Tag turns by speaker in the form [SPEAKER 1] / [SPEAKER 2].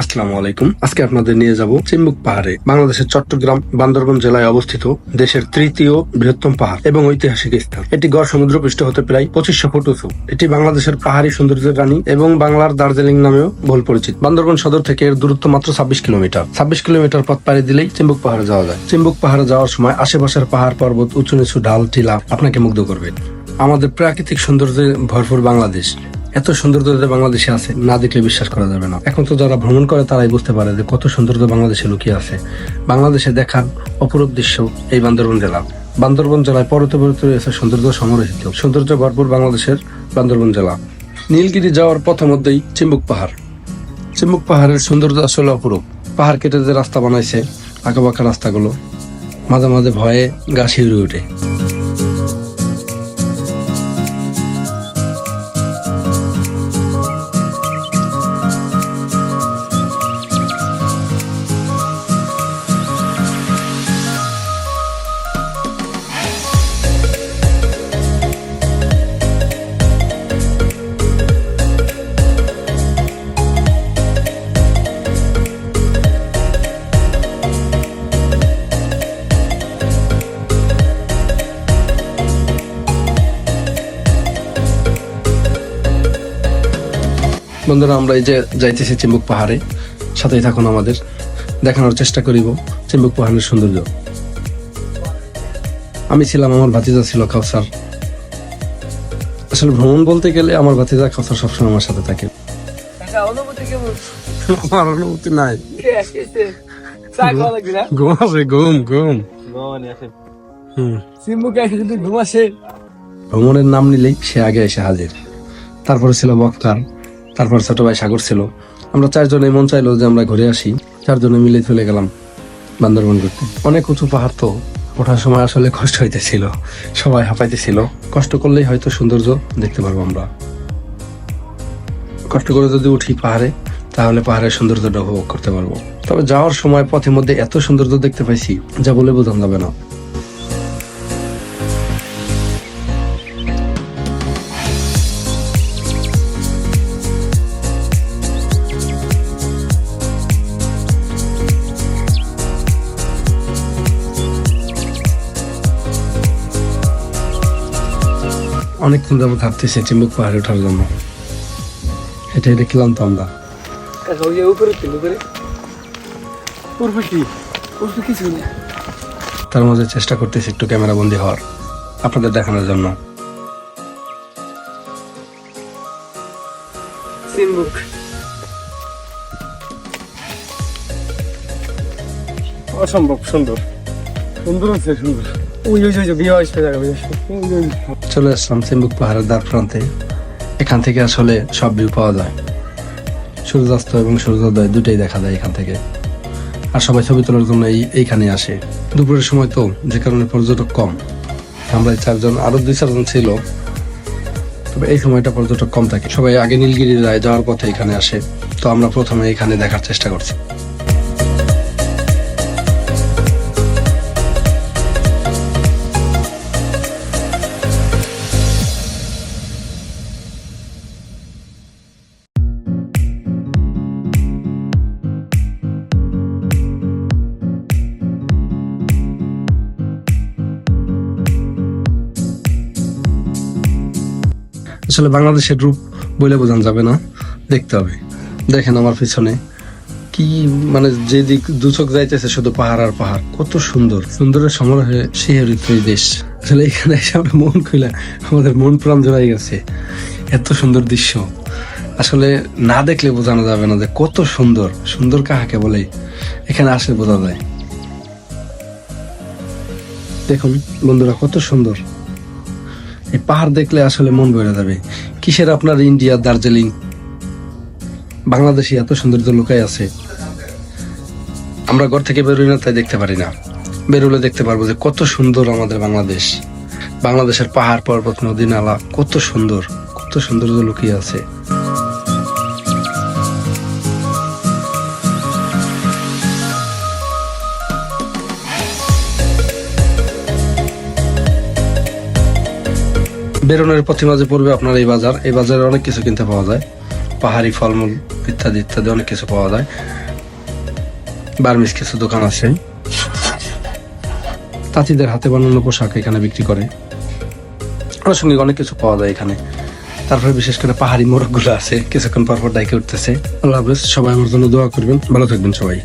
[SPEAKER 1] আসসালামু আলাইকুম। আজকে আপনাদের নিয়ে যাব চিম্বুক পাহাড়ে। বাংলাদেশের চট্টগ্রাম বান্দরবান জেলায় অবস্থিত দেশের তৃতীয় বৃহত্তম পাহাড় এবং ঐতিহাসিক স্থান। এটি গড় সমুদ্রপৃষ্ঠ হতে প্রায় পঁচিশশো ফুট উঁচু। এটি বাংলাদেশের পাহাড়ি সৌন্দর্যের রানী এবং বাংলার দার্জিলিং নামেও বহুল পরিচিত। বান্দরবান সদর থেকে এর দূরত্ব মাত্র ছাব্বিশ কিলোমিটার। ছাব্বিশ কিলোমিটার পথ পাড়ি দিলেই চিম্বুক পাহাড়ে যাওয়া যায়। চিম্বুক পাহাড়ে যাওয়ার সময় আশেপাশের পাহাড়, পর্বত, উঁচু নিচু ঢাল, টিলা আপনাকে মুগ্ধ করবে। আমাদের প্রাকৃতিক সৌন্দর্যে ভরপুর বাংলাদেশ। এত সৌন্দর্য বাংলাদেশে আছে, না দেখলে বিশ্বাস করা যাবে না। এখন তো যারা ভ্রমণ করে, তারাই বুঝতে পারে যে কত সৌন্দর্য বাংলাদেশে লুকিয়ে আছে। বাংলাদেশে দেখার অপরূপ দৃশ্য এই বান্দরবন জেলা। বান্দরবন জেলায় পরতে রয়েছে সৌন্দর্য সমারোহিত সৌন্দর্য ভরপুর বাংলাদেশের বান্দরবন জেলা। নীলগিরি যাওয়ার পথ মধ্যেই চিম্বুক পাহাড়। চিম্বুক পাহাড়ের সৌন্দর্য আসলে অপরূপ। পাহাড় কেটে যে রাস্তা বানাইছে আঁকা বাঁকা রাস্তাগুলো মাঝে মাঝে ভয়ে গা শিউরে ওঠে। বন্ধুরা আমরা এই যে যাইতেছি চিম্বুক পাহাড়ে সাথেই থাকুন আমাদের। দেখানোর চেষ্টা করিব চিম্বুক পাহাড়ের সৌন্দর্য। আমি ছিলাম আমার ভাতিজা ছিল কাউসার। আসলে ভ্রমণ বলতে গেলে আমার ভাতিজা কাউসার সবসময় আমার সাথে থাকে।
[SPEAKER 2] কেমন?
[SPEAKER 1] আমার অনুমতি নাই। ঘুম আছে ঘুম ঘুম ভ্রমণের নাম নিলেই সে আগে এসে হাজির। তারপরে ছিল বক্তার। তারপর ছোট ভাই সাগর ছিল। আমরা চারজনে মন চাইলো যে আমরা ঘুরে আসি। চারজনে মিলে চলে গেলাম বান্দরবন ঘুরতে। অনেক উঁচু পাহাড় তো, ওঠার সময় আসলে কষ্ট হইতেছিল। সবাই হাঁপাইতেছিল। কষ্ট করলেই হয়তো সৌন্দর্য দেখতে পারব আমরা। কষ্ট করে যদি উঠি পাহাড়ে, তাহলে পাহাড়ের সৌন্দর্যটা উপভোগ করতে পারব। তবে যাওয়ার সময় পথের মধ্যে এত সৌন্দর্য দেখতে পাইছি, যা বলে বোঝানো যাবে না। অনেকক্ষণ যাবত হাঁটতেছি চিম্বুক পাহাড়ে ওঠার জন্য। আমরা।
[SPEAKER 2] উপরে উপরে। কি? উপরে কিছু নেই।
[SPEAKER 1] তার মাঝে চেষ্টা করতেছি একটু ক্যামেরা বন্দি হওয়ার আপনাদের দেখানোর জন্য।
[SPEAKER 2] সিম্বুক অসম্ভব সুন্দর। সুন্দর আছে সুন্দর। ওই ওই ওই বিয়ে আসবে জায়গা বিয়ে আসবে ওই ওই
[SPEAKER 1] চলে আসলাম চিম্বুক পাহাড়ের দ্বার প্রান্তে এখান থেকে আসলে সব ভিউ পাওয়া যায়। সূর্যাস্ত এবং সূর্যোদয় দুটোই দেখা যায় এখান থেকে। আর সবাই ছবি তোলার জন্য এই এইখানে আসে। দুপুরের সময় তো যে কারণে পর্যটক কম। আমরা চারজন আরও দুই চারজন ছিল। তবে এই সময়টা পর্যটক কম থাকে। সবাই আগে নীলগিরি যায় যাওয়ার পথে এখানে আসে। তো আমরা প্রথমে এখানে দেখার চেষ্টা করছি। আসলে বাংলাদেশের রূপ বলে বোঝানো যাবে না। দেখতে হবে। দেখেন আমার পিছনে কি মানে দু চোখ যাইতেছে শুধু পাহাড় আর পাহাড়, কত সুন্দর। সুন্দরের সমারোহে শিহরিত এই দেশ। আসলে এখানে এসে আমরা মন খুলে আমাদের মন প্রাণ জোড়াই গেছে। এত সুন্দর দৃশ্য। আসলে না দেখলে বোঝানো যাবে না যে কত সুন্দর। সুন্দর কাহাকে বলে? এখানে আসলে বোঝা যায়। দেখুন বন্ধুরা, কত সুন্দর। এই পাহাড় দেখলে আসলে মন বেড়ে যাবে। কিসের আপনার ইন্ডিয়া, দার্জিলিং? বাংলাদেশে এত সৌন্দর্য লোকাই আছে। আমরা ঘর থেকে বেরোই না, তাই দেখতে পারি না। বেরোলে দেখতে পারব যে কত সুন্দর আমাদের বাংলাদেশ। বাংলাদেশের পাহাড়, পর্বত নদী নালা কত সুন্দর, কত সৌন্দর্য লুকিয়ে আছে। বেরোনোর পথে মাঝে পড়বে আপনার এই বাজার। এই বাজারে অনেক কিছু কিনতে পাওয়া যায়। পাহাড়ি ফলমূল ইত্যাদি ইত্যাদি অনেক কিছু পাওয়া যায়। বার্মিস কিছু দোকান আছে। তাঁতিদের হাতে বানানো পোশাক এখানে বিক্রি করে। আনুষঙ্গিক অনেক কিছু পাওয়া যায় এখানে। তারপরে বিশেষ করে পাহাড়ি মোরগগুলো আছে। কিছুক্ষণ পর পর ডাইকে উঠতেছে। আল্লাহ হাফেজ, সবাই আমার জন্য দোয়া করবেন। ভালো থাকবেন সবাই।